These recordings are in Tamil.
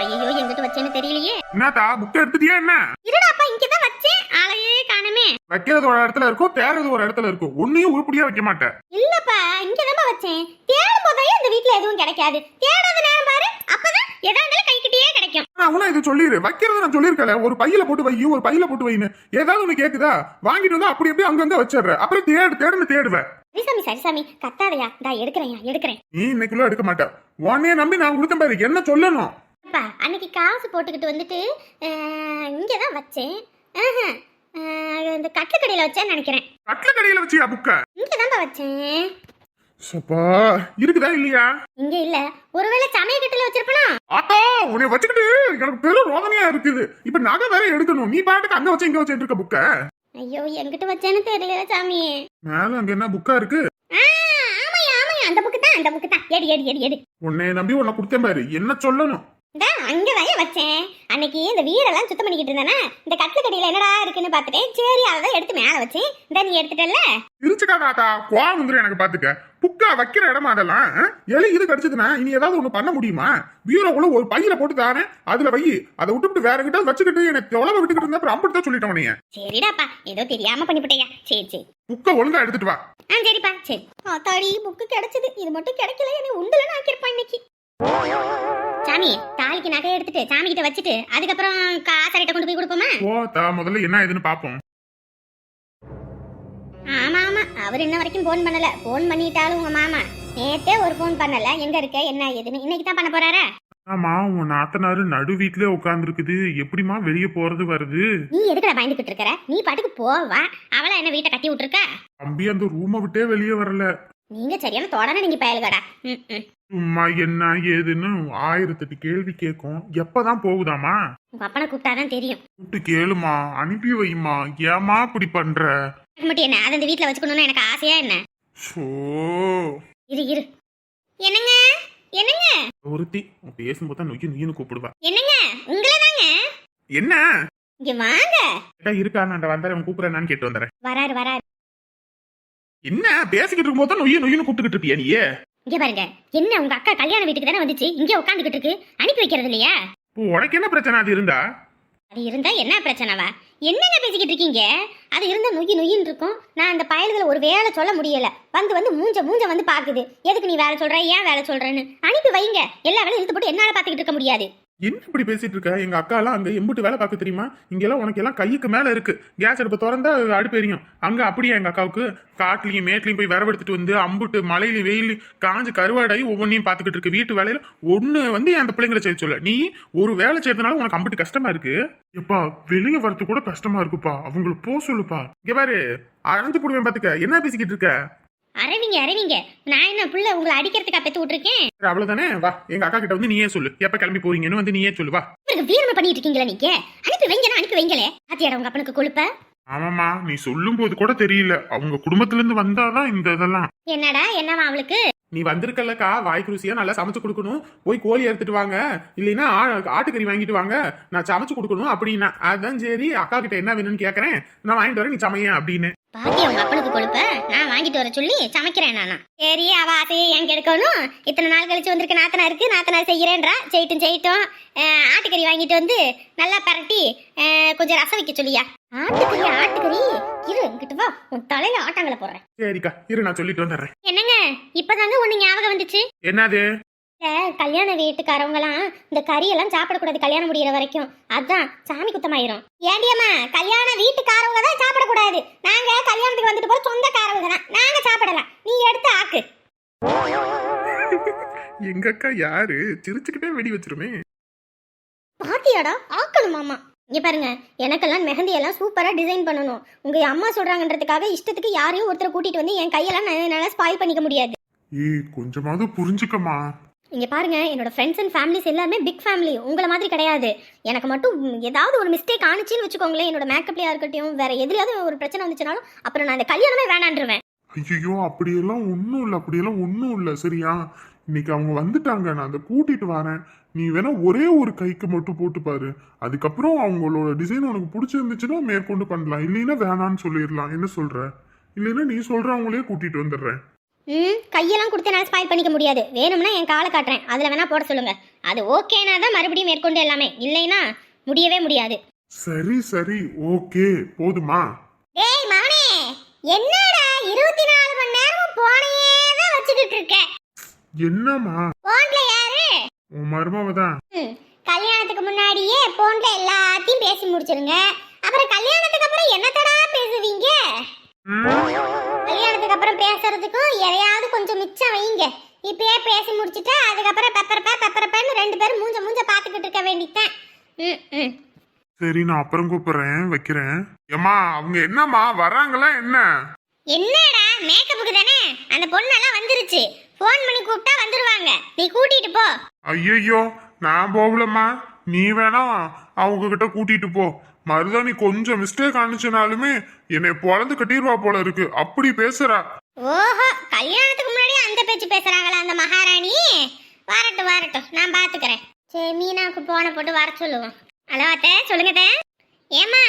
ஐயோ எங்கிட்ட வச்சேன்னு தெரியலையே. என்னத்தா புக் எடுத்துட்டியா என்ன? இருடாப்பா இங்கதான் வச்சேன். ஆளையே காணுமே. வைக்கிறது ஒரு இடத்துல இருக்கும் தேடுறது ஒரு இடத்துல இருக்கும். ஒன்னையும் உருப்படியா வைக்க மாட்டேன். இல்லப்பா இங்கதான் வச்சேன். தேடும் போதே இந்த வீட்ல எதுவும் கிடைக்காது. தேடாத நேரம் பாரு அப்பதான் எதா இருந்தாலும் கைக்கிட்டே கிடைக்கும். அவனா இதை சொல்லிடு வைக்கிறது நான் சொல்லியிருக்கல ஒரு பையில போட்டு வை ஒரு பையில போட்டு வைன்னு. ஏதாவது ஒண்ணு கேக்குதா? வாங்கிட்டு வந்து அப்படி அப்படியே அங்கங்க வச்சிடுற. அப்புறம் தேடு தேடுன்னு தேடுவேன் சரிசாமி சரிசாமி கத்தாதையா. இந்தா எடுக்கிறேன்யா எடுக்கிறேன். நீ இன்னைக்குள்ள எடுக்க மாட்டேன் உன்னைய நம்பி நான் கொடுத்தேன் பாரு. என்ன சொல்லணும்? அப்பா அன்னைக்கு காசு போட்டுக்கிட்டு வந்துட்டு அஹ், இங்கதான் வச்சேன். இந்த கட்டுக்கடையில வச்சேன்னு நினைக்கிறேன். கட்ல கடையில வச்சியா புக்க? இங்கதான்ப்பா வச்சேன். சப்பா இருக்குதா இல்லையா? இங்க இல்ல. ஒருவேளை சமய கட்டுல வச்சிருப்பனா? ஆத்தா உன்னை வச்சுக்கிட்டு எனக்கு பெரும் ரோதனையா இருக்குது. இப்ப நகை வேற எடுக்கணும். நீ பாட்டுக்கு அங்க வச்சு இங்க வச்சு இருக்க புக்க? ஐயோ எங்கிட்ட வச்சேன்னு தெரியல சாமி. மேல அங்க என்ன புக்கா இருக்கு? ஆ, ஆமாய்யா ஆமாய்யா அந்த புக்கு தான் அந்த புக்கு தான் எடு எடு எடு எடு. உன்னை நம்பி உன்னை கொடுத்தேன் பாரு. என்ன சொல்லணும்? இந்த அங்கதான் வச்சேன் அன்னைக்கு இந்த வீடெல்லாம் சுத்தம் பண்ணிக்கிட்டு இருந்தேனா இந்த கட்டில கடியில என்னடா இருக்குன்னு பார்த்துட்டேன் சரி அதை எடுத்து மேல வச்சேன் இந்த நீ எடுத்துட்டல இருச்சுக்காதாத்தா கோவம் வந்துடும் எனக்கு பாத்துக்க புக்கா வைக்கிற இடமா அதெல்லாம்? எலி இது கடிச்சதுன்னா இனி ஏதாவது ஒண்ணு பண்ண முடியுமா? பீரோக்குள்ள ஒரு பையில போட்டு தாரேன். அதுல வை. அதை விட்டுவிட்டு வேற கிட்ட வச்சுக்கிட்டு எனக்கு தொலைவை விட்டுக்கிட்டு இருந்தா அப்புறம் தான் சொல்லிட்டேன் உன்னைய. சரிடாப்பா. ஏதோ தெரியாம பண்ணிவிட்டையா. சரி சரி. புக்கை ஒழுங்கா எடுத்துட்டு வா. ஆ சரிப்பா. சரி. ஆத்தாடி புக்கு கிடைச்சது. இது மட்டும் கிடைக்கல. என்னை உண்டுலன்னு ஆக்கியிருப்பான் இன்னைக்கு. சாமி தாலிக்கு நகை எடுத்துட்டு சாமி கிட்ட வச்சுட்டு அதுக்கப்புறம் காசரிட்ட கொண்டு போய் கொடுப்போமா? ஓ தா முதல்ல என்ன ஏதுன்னு பாப்போம். ஆமா ஆமா. அவர் இன்ன வரைக்கும் ஃபோன் பண்ணல. ஃபோன் பண்ணிட்டாலும் உங்க மாமா. நேத்தே ஒரு ஃபோன் பண்ணல. எங்க இருக்க? என்ன ஏதுன்னு. இன்னைக்கு தான் பண்ண போறாரா? ஆமா உன் நாத்தனாரு நடு வீட்லயே உட்காந்துருக்குது எப்படிமா வெளியே போறது வருது? நீ எதுக்குடா பயந்துகிட்டு இருக்கற? நீ பாட்டுக்கு போவா. அவளா என்ன வீட்டை கட்டி விட்டுருக்கா? தம்பி அந்த ரூமை விட்டே வெளியே வரல. நீங்க சரியான தொடன நீங்க பயலுகடா. ம், ம். சும்மா என்ன ஏதுன்னு ஆயிரத்தெட்டு கேள்வி கேட்கும். எப்பதான் போகுதாமா உங்க அப்பனை கூப்பிட்டாதான் தெரியும். கூப்பிட்டு கேளுமா அனுப்பி வைமா ஏமா இப்படி பண்ற? எனக்கு மட்டும் என்ன? அதை இந்த வச்சுக்கணும்னு எனக்கு ஆசையா என்ன? இரு இரு. என்னங்க? என்னங்க? ஒருத்தி பேசும்போது தான் நொய்யு நொய்யுன்னு கூப்பிடுவா. என்னங்க? உங்களை தாங்க என்ன? இங்க வாங்க. கேட்டா இருக்கா? நான் வந்தேன் கூப்பிடுறேன்னு கேட்டு வந்துடுறேன் வராரு வராரு. என்ன? பேசிக்கிட்டு இருக்கும்போது தான் நொய்யு நொய்யுன்னு கூப்பிட்டுக்கிட்டு இருப்பியா நீ இங்க பாருங்க. என்ன உங்க அக்கா கல்யாண வீட்டுக்கு தானே வந்துச்சு? இங்க உட்காந்துக்கிட்டு இருக்கு. அனுப்பி வைக்கிறது இல்லையா? உனக்கு என்ன பிரச்சனை? அது இருந்தா? அது இருந்தா என்ன பிரச்சனைவா? என்னங்க பேசிக்கிட்டு இருக்கீங்க? அது இருந்தா நொய்யி நொய்யின்னு இருக்கும். நான் அந்த பயல்களை ஒரு வேலை சொல்ல முடியல. வந்து வந்து மூஞ்ச மூஞ்ச வந்து பாக்குது. எதுக்கு நீ வேலை சொல்ற? ஏன் வேலை சொல்றேன்னு? அனுப்பி வைங்க. எல்லா வேலையும் இழுத்து போட்டு என்னால பாத்துக்கிட்டு இருக்க முடியாது. என்ன இப்படி பேசிட்டு இருக்க? எங்க அக்கா எல்லாம் அங்க எம்புட்டு வேலை பார்க்க தெரியுமா? இங்க எல்லாம் உனக்கு எல்லாம் கைக்கு மேல இருக்கு. கேஸ் அடுப்பு திறந்தா அடுப்பு எரியும். அங்க அப்படியே எங்க அக்காவுக்கு? காட்டுலயும் மேட்லயும் போய் விரவெடுத்துட்டு வந்து அம்புட்டு மலையிலயும் வெயிலையும் காஞ்சு கருவாடாயி ஒவ்வொன்றையும் பார்த்துக்கிட்டு இருக்கு. வீட்டு வேலையில ஒண்ணு வந்து அந்த பிள்ளைங்களை செய்ய சொல்ல நீ ஒரு வேலை செய்யறதுனால உனக்கு அம்புட்டு கஷ்டமா இருக்கு? எப்பா வெளியே வரது கூட கஷ்டமா இருக்குப்பா. அவங்கள போ சொல்லுப்பா. இங்க பாரு அழைஞ்சு போடுவேன் பாத்துக்க. என்ன பேசிக்கிட்டு இருக்க? அரவிங்க அரவிங்க. நான் என்ன புள்ள உங்களை அடிக்கிறதுக்கா பெத்து விட்டுருக்கேன்? அவ்வளவுதானே? வா எங்க அக்கா கிட்ட வந்து நீயே சொல்லு. எப்ப கிளம்பி போறீங்கன்னு வந்து நீயே சொல்லு வா. இவருக்கு வீரமை பண்ணிட்டு இருக்கீங்களா நீங்க? அனுப்பி வைங்கனா அனுப்பி வைங்களே. ஆத்தியாட உங்க அப்பனுக்கு கொழுப்ப. ஆமாமா நீ சொல்லும் போது கூட தெரியல. அவங்க குடும்பத்துல இருந்து வந்தாதான் இந்த இதெல்லாம். என்னடா என்னவா அவளுக்கு? நீ வந்திருக்கல்லக்கா வாய்க்கு ருசியா நல்லா சமைச்சு கொடுக்கணும். போய் கோழி எடுத்துட்டு வாங்க. இல்லைன்னா ஆட்டுக்கறி வாங்கிட்டு வாங்க. நான் சமைச்சு கொடுக்கணும் அப்படின்னா. அதான் சரி அக்கா கிட்ட என்ன வேணும்னு கேக்குறேன். நான் வாங்கிட்டு வரேன் நீ சமையன் அப்படின்னு. பாத்தியா உங்க அப்பனுக்கு கொழுப்ப நான் வாங்கிட்டு வர சொல்லி சமைக்கிறேன் நானா. சரி அவ ஆசையை எங்க எடுக்கணும். இத்தனை நாள் கழிச்சு வந்திருக்க நாத்தனா இருக்கு நாத்தனார் செய்யறேன்றா. செய்யட்டும் செய்யட்டும். ஆட்டுக்கறி வாங்கிட்டு வந்து நல்லா பரட்டி கொஞ்சம் ரசம் வைக்க சொல்லியா? ஆட்டுக்கறி ஆட்டுக்கறி. இரு இங்கிட்டு வா. உன் தலையில ஆட்டாங்களை போடுறேன். சரிக்கா இரு நான் சொல்லிட்டு வந்துடுறேன். என்னங்க? இப்பதாங்க ஒண்ணு ஞாபகம் வந்துச்சு. என்னது? கல்யாண வீட்டுக்காரவங்கலாம் இந்த கறியெல்லாம் சாப்பிடக்கூடாது கல்யாணம் முடியிற வரைக்கும். அதான் சாமி குத்தமாயிரும். ஏண்டியம்மா கல்யாண வீட்டுக்காரவங்க தான் சாப்பிடக்கூடாது. நாங்க கல்யாணத்துக்கு வந்துட்டு போற சொந்தக்காரவங்க தான் நாங்க சாப்பிடலாம். நீ எடுத்து ஆக்கு. எங்க அக்கா யாரு? சிரிச்சுக்கிட்டே வெடி வச்சிருமே. பாத்தியாடா ஆக்கணுமாமா இங்க பாருங்க எனக்கெல்லாம் மெஹந்தி எல்லாம் சூப்பரா டிசைன் பண்ணணும். உங்க அம்மா சொல்றாங்கன்றதுக்காக இஷ்டத்துக்கு யாரையும் ஒருத்தரை கூட்டிட்டு வந்து என் கையெல்லாம் என்னால ஸ்பாயில் பண்ணிக்க முடியாது. ஏய் கொஞ்சமாவது புரிஞ்சுக்கமா இங்கே பாருங்கள் என்னோடய ஃப்ரெண்ட்ஸ் அண்ட் ஃபேமிலிஸ் எல்லாருமே பிக் ஃபேமிலி உங்களை மாதிரி கிடையாது. எனக்கு மட்டும் ஏதாவது ஒரு மிஸ்டேக் ஆனிச்சுன்னு வச்சுக்கோங்களேன். என்னோட மேக்கப்லயா இருக்கட்டும் வேறு எதுலையாவது ஒரு பிரச்சனை வந்துச்சுனாலும் அப்புறம் நான் அந்த கல்யாணமே வேணான்றுவேன். ஐயோ அப்படியெல்லாம் ஒன்றும் இல்லை அப்படியெல்லாம் ஒன்றும் இல்லை சரியா? இன்னைக்கு அவங்க வந்துட்டாங்க நான் அதை கூட்டிட்டு வரேன். நீ வேணா ஒரே ஒரு கைக்கு மட்டும் போட்டு பாரு. அதுக்கப்புறம் அவங்களோட டிசைன் உனக்கு பிடிச்சிருந்துச்சுன்னா மேற்கொண்டு பண்ணலாம். இல்லைன்னா வேணான்னு சொல்லிடலாம். என்ன சொல்ற? இல்லைன்னா நீ சொல்ற அவங்களே கூட்டிட்டு வந்துடுறேன். ம்? கையெல்லாம் கொடுத்து என்னால் ஸ்பாயில் பண்ணிக்க முடியாது. வேணும்னா என் காலை காட்டுறேன். அதில் வேணா போட சொல்லுங்க. அது ஓகேனா தான் மறுபடியும் மேற்கொண்டு எல்லாமே. இல்லைன்னா முடியவே முடியாது. சரி சரி. ஓகே போதுமா? டேய் மவனே என்னடா இருபத்தி நாலு மணி நேரமும் போனையே தான் வச்சுக்கிட்டு இருக்க? என்னம்மா? போன்ல யாரு? உன் மருமவ தான். ம், கல்யாணத்துக்கு முன்னாடியே போன்ல எல்லாத்தையும் பேசி முடிச்சிருங்க. அப்புறம் கல்யாணத்துக்கு அப்புறம் என்னத்தடா பேசுவீங்க? பேசுறதுக்கும் எதையாவது கொஞ்சம் மிச்சம் வைங்க. இப்பயே பேசி முடிச்சுட்டா அதுக்கப்புறம் பெப்பரப்பா பெப்பரப்பான்னு ரெண்டு பேரும் மூஞ்ச மூஞ்ச பார்த்துக்கிட்டு இருக்க வேண்டியதுதான். ம் ம். சரி நான் அப்புறம் கூப்பிடுறேன் வைக்கிறேன். ஏம்மா அவங்க என்னம்மா? வர்றாங்களா என்ன? என்னடா மேக்கப்புக்கு தானே? அந்த பொண்ணெல்லாம் வந்துருச்சு. ஃபோன் பண்ணி கூப்பிட்டா வந்துருவாங்க. நீ கூட்டிட்டு போ. ஐயையோ நான் போகலம்மா. நீ வேணா அவங்க கிட்ட கூட்டிட்டு போ. மருதாணி கொஞ்சம் மிஸ்டேக் ஆனிச்சுனாலுமே என்னை பொழந்து கட்டிடுவா போல இருக்கு. அப்படி பேசுறா. ஓஹோ கல்யாணத்துக்கு முன்னாடி அந்த பேச்சு பேசுறாங்களா அந்த மகாராணி? வரட்டும் வரட்டும் நான் பாத்துக்கிறேன். சரி மீனாவுக்கு போன போட்டு வர சொல்லுவோம். ஹலோ அத்தை சொல்லுங்க அத்தை. ஏமா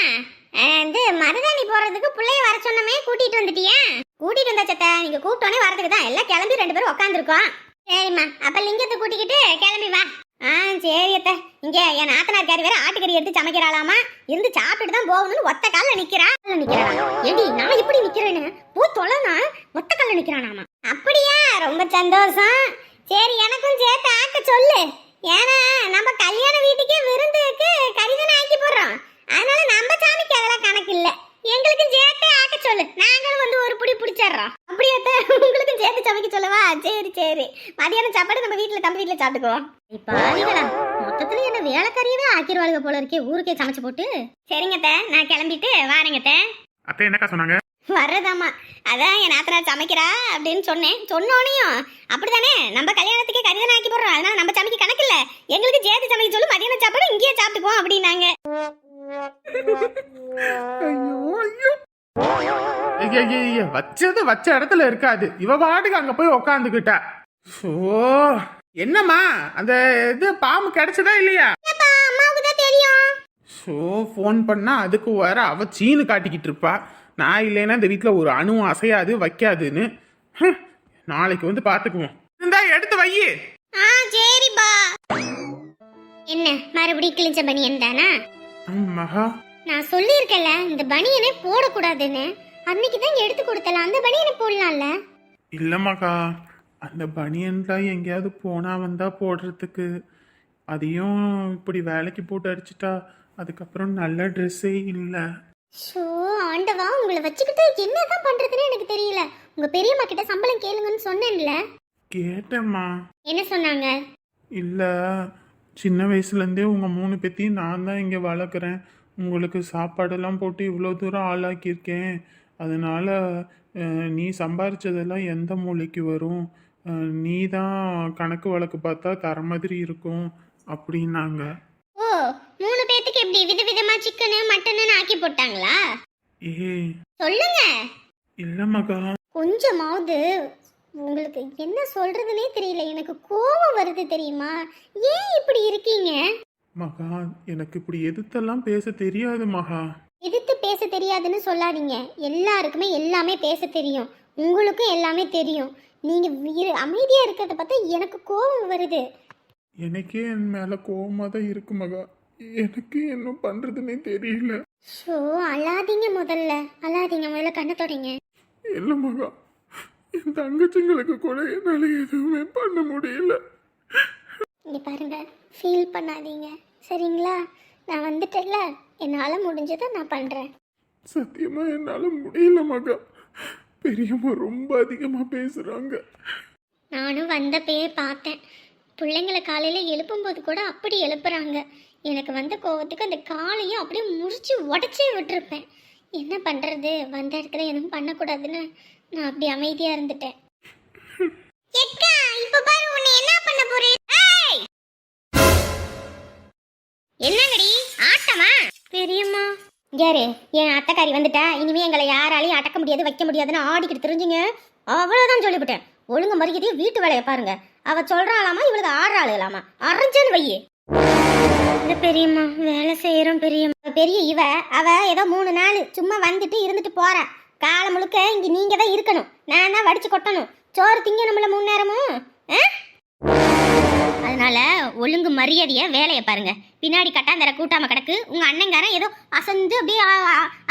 இது மருதாணி போறதுக்கு பிள்ளைய வர சொன்னமே கூட்டிட்டு வந்துட்டியா? கூட்டிட்டு வந்தா சத்த நீங்க கூப்பிட்டோனே வரதுக்கு தான். எல்லாம் கிளம்பி ரெண்டு பேரும் உட்காந்துருக்கோம் சரிம்மா அப்ப லிங்கத்தை கூட்டிக்கிட்டு கிளம்பி வா. ஆ சரி அத்தை. இங்க என் நாத்தனார் நாத்தனார்காரி வேற ஆட்டுக்கறி எடுத்து சமைக்கிறாளாமா. இருந்து சாப்பிட்டுட்டு தான் போகணும்னு ஒத்த காலில் நிக்கிறா. கால்ல நிக்கிறானா ஏடி நான் எப்படி நிக்கிறேன்னு? பூ தொலைனா ஒத்த கால்ல நிக்கிறானாமா? அப்படியா? ரொம்ப சந்தோஷம். சரி எனக்கும் சேர்த்து ஆக்க சொல்லு. ஏன்னா நம்ம கல்யாண வீட்டுக்கே விருந்துக்கு கரிதனை ஆக்கி போடுறோம். அதனால நம்ம சாமிக்கு அதெல்லாம் கணக்கு இல்ல. எங்களுக்கும் சேர்த்து ஆக்க சொல்லு. நாங்களும் வந்து ஒரு புடி பிடிச்சிடுறோம். அப்படியே உங்களுக்கும் சேர்த்து சமைக்க சொல்லவா? சரி சரி. மதியானம் சாப்பாடு நம்ம வீட்டுல தம்பி வீட்டுல சாப்பிட்டுக்குவோம். இப்ப ஆதிகளா மொத்தத்துல என்ன வேலைக்காரியவே ஆக்கிடுவாளுங்க போல இருக்கே ஊருக்கே சமைச்சு போட்டு. சரிங்கத்த நான் கிளம்பிட்டு வாரேங்கத்த அத்தை என்னக்கா சொன்னாங்க? வர்றதாம்மா. அதான் என் நாத்தனார் சமைக்கிறா அப்படின்னு சொன்னேன். சொன்னோனையும் அப்படிதானே நம்ம கல்யாணத்துக்கே கரிதனை ஆக்கி போடுறோம் அதனால நம்ம சமைக்க கணக்கு இல்ல. எங்களுக்கு சேர்த்து சமைக்க சொல்லு மதியானம் சாப்பாடு இங்கேயே சாப்பிட்டுக்குவோம் அப்படின்னாங்க. வச்சது வச்ச இடத்துல இருக்காது. இவ பாட்டுக்கு அங்க போய் உக்காந்துக்கிட்டா. ஓ என்னம்மா? அந்த இது பாம்பு கிடைச்சதா இல்லையா? ஸோ ஃபோன் பண்ணா அதுக்கு வர அவ சீனு காட்டிக்கிட்டு இருப்பா. நான் இல்லைன்னா இந்த வீட்டில் ஒரு அணுவும் அசையாது வைக்காதுன்னு. நாளைக்கு வந்து பார்த்துக்குவோம் இருந்தா எடுத்து வையி ஆ சரிப்பா. என்ன மறுபடியும் கிழிஞ்ச பனியன் தானா? மகா. நான் சொல்லியிருக்கேன்ல இந்த பனியனை போடக்கூடாதுன்னு. அன்னைக்கு தான் எடுத்து கொடுத்தல அந்த பனியனை போடலாம்ல? இல்லைம்மாக்கா அந்த பனியன்லாம் எங்கேயாவது போனா வந்தா போடுறதுக்கு. அதையும் இப்படி வேலைக்கு போட்டு அடிச்சிட்டா அதுக்கப்புறம் நல்ல ட்ரெஸ்ஸே இல்லை. ஷோ ஆண்டவா உங்களை வச்சுக்கிட்டு என்னதான் பண்றதுன்னு எனக்கு தெரியல. உங்க பெரியம்மா கிட்ட சம்பளம் கேளுங்கன்னு சொன்னேன்ல. கேட்டேம்மா. என்ன சொன்னாங்க? இல்லை சின்ன வயசுலேருந்தே உங்கள் மூணு பேத்தையும் நான் தான் இங்கே வளர்க்குறேன். உங்களுக்கு சாப்பாடெல்லாம் போட்டு இவ்வளோ தூரம் ஆளாக்கியிருக்கேன். அதனால் நீ சம்பாரிச்சதெல்லாம் எந்த மூலைக்கு வரும்? நீ தான் கணக்கு வழக்கு பார்த்தா தர மாதிரி இருக்கும் அப்படின்னாங்க ஓ மூணு பேத்துக்கு எப்படி விதவிதமா சிக்கனு மட்டனு ஆக்கி போட்டாங்களா? சொல்லுங்க. இல்லை மகா. கொஞ்சமாவது உங்களுக்கு என்ன சொல்றதுனே தெரியல. எனக்கு கோபம் வருது தெரியுமா? ஏன் இப்படி இருக்கீங்க? மகா எனக்கு இப்படி எதிர்த்தெல்லாம் பேச தெரியாது மகா. எதிர்த்து பேச தெரியாதுன்னு சொல்லாதீங்க. எல்லாருக்குமே எல்லாமே பேச தெரியும். உங்களுக்கும் எல்லாமே தெரியும். நீங்க அமைதியா இருக்கிறத பார்த்தா எனக்கு கோபம் வருது. எனக்கே என் மேலே கோவமாக தான் இருக்கு மகா. எனக்கு என்ன பண்ணுறதுனே தெரியல. ஷோ அழாதீங்க முதல்ல. அழாதீங்க முதல்ல கண்ணை தொடங்க. இல்லை மகா என் தங்கச்சிங்களுக்கு கூட என்னால் எதுவுமே பண்ண முடியல. இங்க பாருங்க ஃபீல் பண்ணாதீங்க. சரிங்களா? நான் வந்துட்டேன்ல. என்னால் முடிஞ்சதை நான் பண்ணுறேன் சத்தியமா என்னால் முடியல மகா. பெரியம்மா ரொம்ப அதிகமாக பேசுகிறாங்க நானும் வந்தப்பயே பார்த்தேன். பிள்ளைங்களை காலையில் எழுப்பும்போது கூட அப்படி எழுப்புறாங்க. எனக்கு வந்த கோவத்துக்கு அந்த காலையும் அப்படியே முறிச்சு உடச்சே விட்டுருப்பேன். என்ன பண்ணுறது வந்த இடத்துல எதுவும் பண்ணக்கூடாதுன்னு நான் அப்படி அமைதியாக இருந்துட்டேன். இப்போ பாரு உன்னை என்ன பண்ண போறேன் என்னங்கடி? ஆட்டமா? பெரியம்மா. யாரு? என் அத்தைக்காரி வந்துட்டா? இனிமே எங்களை யாராலையும் அடக்க முடியாது வைக்க முடியாதுன்னு ஆடிக்கிட்டு தெரிஞ்சுங்க. அவ்வளோதான் சொல்லிவிட்டேன். ஒழுங்கு மரியாதையை வீட்டு வேலையை பாருங்க. அவ சொல்றாளாமா இவளுக்கு ஆடுறாளுகளாமா அரைஞ்சேன்னு வையே. பெரியம்மா வேலை செய்யறோம் பெரியம்மா. பெரிய இவ. அவ ஏதோ மூணு நாள் சும்மா வந்துட்டு இருந்துட்டு போறா. காலம் முழுக்க இங்க நீங்க தான் இருக்கணும். நான் தான் வடிச்சு கொட்டணும். சோறு திங்க நம்மள மூணு நேரமும்? அதனால ஒழுங்கு மரியாதைய வேலையை பாருங்க. பின்னாடி கட்டாந்தர கூட்டாம கிடக்கு. உங்க அண்ணங்காரன் ஏதோ அசந்து அப்படியே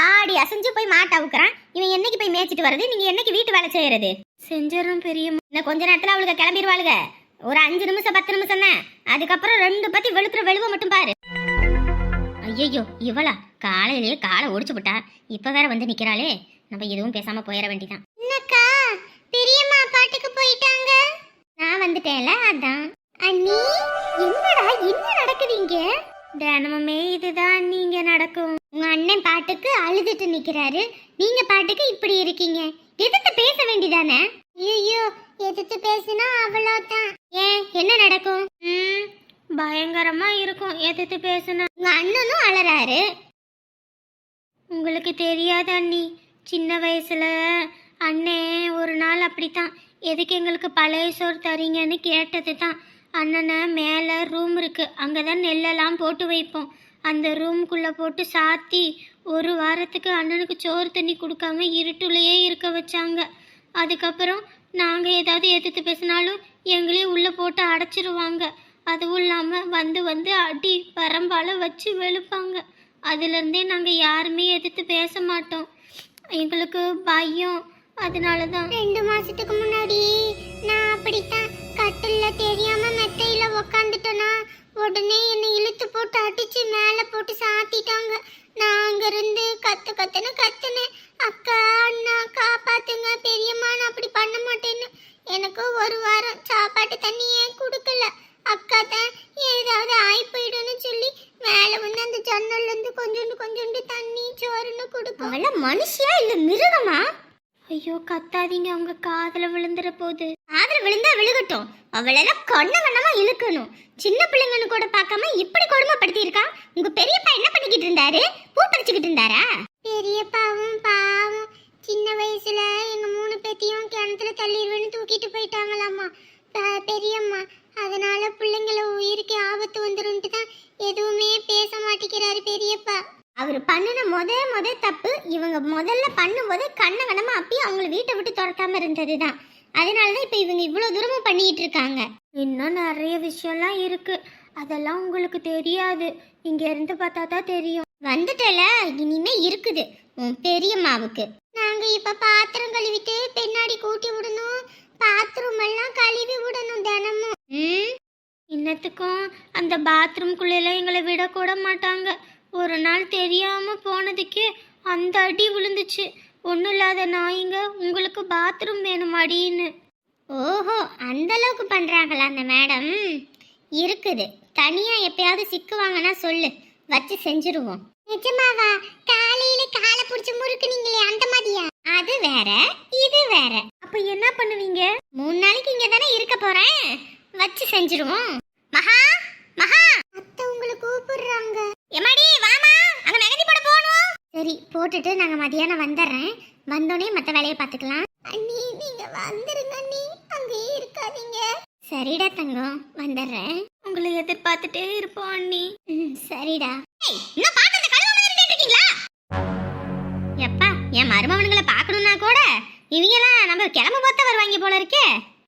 ஆடி அசைஞ்சு போய் மாட்டை அவுக்குறான். இவன் என்னைக்கு போய் மேய்ச்சிட்டு வர்றது? நீங்க என்னைக்கு வீட்டு வேலை செய்யறது? செஞ்சிடறோம் பெரியம்மா. இன்னும் கொஞ்ச நேரத்துல அவளுக்கு கிளம்பிடுவாளுக ஒரு அஞ்சு நிமிஷம் பத்து நிமிஷம் தான். அதுக்கப்புறம் ரெண்டு பத்தி வெளுத்துற வெளுவ மட்டும் பாரு. ஐயோ இவளா? காலையிலேயே காலை ஒடிச்சு விட்டா இப்ப வேற வந்து நிக்கிறாளே. நம்ம எதுவும் பேசாம போயிட வேண்டிதான். என்னக்கா? பெரியம்மா பாட்டுக்கு போயிட்டாங்க. நான் வந்துட்டேன்ல அதான். அண்ணி என்னடா என்ன நடக்குது இங்க? தினமுமே இதுதான் நீங்க நடக்கும். உங்க அண்ணன் பாட்டுக்கு அழுதுட்டு நிக்கிறாரு. நீங்க பாட்டுக்கு இப்படி இருக்கீங்க. எதிர்த்து பேச வேண்டிதானே? ஐயோ எதிர்த்து பேசினா அவ்வளவுதான். ஏன் என்ன நடக்கும்? ம் பயங்கரமா இருக்கும் எதிர்த்து பேசினா. உங்க அண்ணனும் அழறாரு. உங்களுக்கு தெரியாத அண்ணி? சின்ன வயசுல அண்ணே ஒரு நாள் அப்படித்தான். எதுக்கு எங்களுக்கு பழைய சோறு தரீங்கன்னு கேட்டது தான் அண்ணனை மேலே ரூம் இருக்கு. அங்கே தான் நெல்லெல்லாம் போட்டு வைப்போம். அந்த ரூம்குள்ளே போட்டு சாத்தி ஒரு வாரத்துக்கு அண்ணனுக்கு சோறு தண்ணி கொடுக்காம இருட்டுலையே இருக்க வச்சாங்க. அதுக்கப்புறம் நாங்கள் ஏதாவது எதிர்த்து பேசினாலும் எங்களையும் உள்ளே போட்டு அடைச்சிருவாங்க. அதுவும் இல்லாமல் வந்து வந்து அடி பரம்பால வச்சு வெளுப்பாங்க. அதுலேருந்தே நாங்கள் யாருமே எதிர்த்து பேச மாட்டோம். எங்களுக்கு பயம். அதனால தான் ரெண்டு மாதத்துக்கு முன்னாடி நான் அப்படித்தான் கட்டிலில் தெரியாமல் மெத்தையில் உக்காந்துட்டேன்னா உடனே என்னை இழுத்து போட்டு அடித்து மேலே போட்டு சாத்திட்டாங்க. நான் அங்கேருந்து கற்று கத்துன்னு கத்துனேன். அக்கா அண்ணா காப்பாத்துங்க பெரியம்மா நான் அப்படி பண்ண மாட்டேன்னு எனக்கு ஒரு வாரம் சாப்பாட்டு தண்ணியே கொடுக்கல. அக்கா தான் ஏதாவது ஆயி போயிடும்னு சொல்லி மேல வந்து அந்த ஜன்னல்ல இருந்து கொஞ்சோண்டு கொஞ்சோண்டு தண்ணி சோறுன்னு கொடுக்கும். அவள மனுஷியா இல்ல மிருகமா? ஐயோ கத்தாதீங்க. அவங்க காதுல விழுந்துற போது. காதுல விழுந்தா விழுகட்டும். அவளெல்லாம் கண்ண கண்ணமா இழுக்கணும். சின்ன பிள்ளைங்கன்னு கூட பார்க்காம இப்படி கொடுமைப்படுத்தி இருக்கா உங்க பெரியப்பா என்ன பண்ணிக்கிட்டு இருந்தாரு? பூ பறிச்சுக்கிட்டு இருந்தாரா பெரியப்பாவும் பாவம் சின்ன வயசுல எங்க மூணு பேத்தையும் கிணத்துல தள்ளிடுவேன்னு தூக்கிட்டு போயிட்டாங்களாமா ப- பெரியம்மா அதனால பிள்ளைங்கள உயிருக்கு ஆபத்து வந்துருன்ட்டு தான் எதுவுமே பேச மாட்டேங்கிறாரு பெரியப்பா அவர் பண்ணின முத முத தப்பு இவங்க முதல்ல பண்ணும்போது கண்ண கண்ணமா அப்பி அவங்கள வீட்டை விட்டு துரத்தாம இருந்தது தான் அதனால தான் இப்போ இவங்க இவ்வளோ தூரமும் பண்ணிட்டு இருக்காங்க இன்னும் நிறைய விஷயம்லாம் இருக்கு அதெல்லாம் உங்களுக்கு தெரியாது. இங்க இருந்து பார்த்தா தான் தெரியும். வந்துட்டல இனிமே இருக்குது. உன் பெரியம்மாவுக்கு. நாங்க இப்ப பாத்திரம் கழுவிட்டு பின்னாடி கூட்டி விடணும். பாத்ரூம் எல்லாம் கழுவி விடணும் தினமும். ம்? இன்னத்துக்கும் அந்த பாத்ரூம்குள்ள எங்களை விடக்கூட மாட்டாங்க. ஒரு நாள் தெரியாம போனதுக்கு அந்த அடி விழுந்துச்சு. ஒன்றும் இல்லாத நாய்ங்க உங்களுக்கு பாத்ரூம் வேணும் அடின்னு. ஓஹோ அந்த அளவுக்கு பண்றாங்களா அந்த மேடம் இருக்குது. தனியா எப்பயாவது சிக்குவாங்கன்னா சொல்லு. வச்சு செஞ்சிருவோம். நிஜமாவா? காலையில காலை புடிச்சு முறுக்குனீங்களே அந்த மாதிரியா? அது வேற இது வேற. அப்ப என்ன பண்ணுவீங்க? மூணு நாளைக்கு இங்க தானே இருக்க போறேன். வச்சு செஞ்சிருவோம். மகா மகா! அத்தை உங்களை கூப்பிடுறாங்க. எம்மாடி வாமா அங்க மெகந்தி போட போகணும். சரி போட்டுட்டு நாங்க மதியானம் வந்துடுறேன். வந்தோடனே மத்த வேலையை பார்த்துக்கலாம். அண்ணி நீங்க வந்துருங்க அண்ணி. அங்கேயே இருக்காதீங்க. சரிடா தங்கம் வந்துடுறேன். உங்களை எதிர்பார்த்துட்டே இருப்போம் அண்ணி. சரிடா. இன்னும் பாத்திரத்தை கழுவாம இருந்துட்டு இருக்கீங்களா? எப்பா என் மருமவனுங்களை பார்க்கணும்னா கூட இவங்கெல்லாம் நம்ம கிளம்ப போத்த வருவாங்க போல இருக்கே.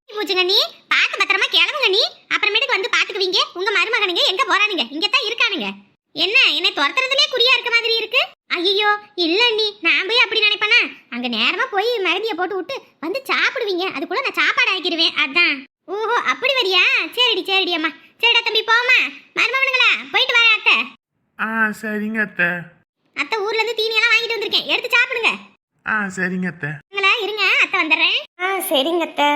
பூச்சுங்க நீ பார்த்து பத்திரமா கிளம்புங்க நீ அப்புறமேட்டுக்கு வந்து பாத்துக்குவீங்க உங்க மருமகனுங்க எங்க போறானுங்க? இங்க தான் இருக்கானுங்க. என்ன என்னை துரத்துறதுலயே குறியா இருக்க மாதிரி இருக்கு? ஐயோ இல்ல நீ நான் போய் அப்படி நினைப்பேனா? அங்க நேரமா போய் மருந்திய போட்டு விட்டு வந்து சாப்பிடுவீங்க. அதுக்குள்ள நான் சாப்பாடு ஆக்கிடுவேன். அதான். ஓஹோ அப்படி வரியா? சரிடி சரிடி அம்மா. சரிடா தம்பி போமா மருமகனுங்களா போயிட்டு வரேன் அத்தை. ஆ சரிங்க அத்தை. அத்தை ஊர்ல இருந்து தீனியெல்லாம் வாங்கிட்டு வந்திருக்கேன். எடுத்து சாப்பிடுங்க. ஆ சரிங்க அத்தை. இருங்க அத்தை வந்துடுறேன். ஆ சரிங்க அத்தை.